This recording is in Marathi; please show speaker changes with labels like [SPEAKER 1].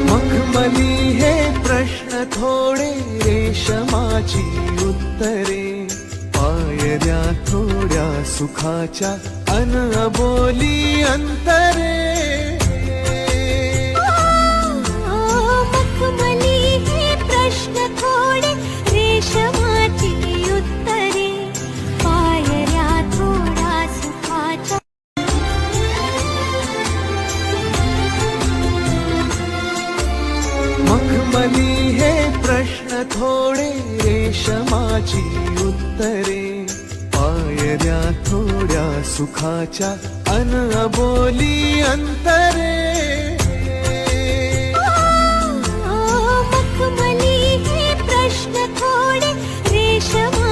[SPEAKER 1] मखमली हे प्रश्न थोडे रेशमाची उत्तरे. पायऱ्या थोड्या सुखाच्या अन बोली अंतरे.
[SPEAKER 2] मखमली हे प्रश्न थोडे रेशमाची उत्तरे. पायऱ्या
[SPEAKER 1] थोड्या सुखाच्या अन अंतरे.
[SPEAKER 2] मखमली हे प्रश्न थोडे रेशमा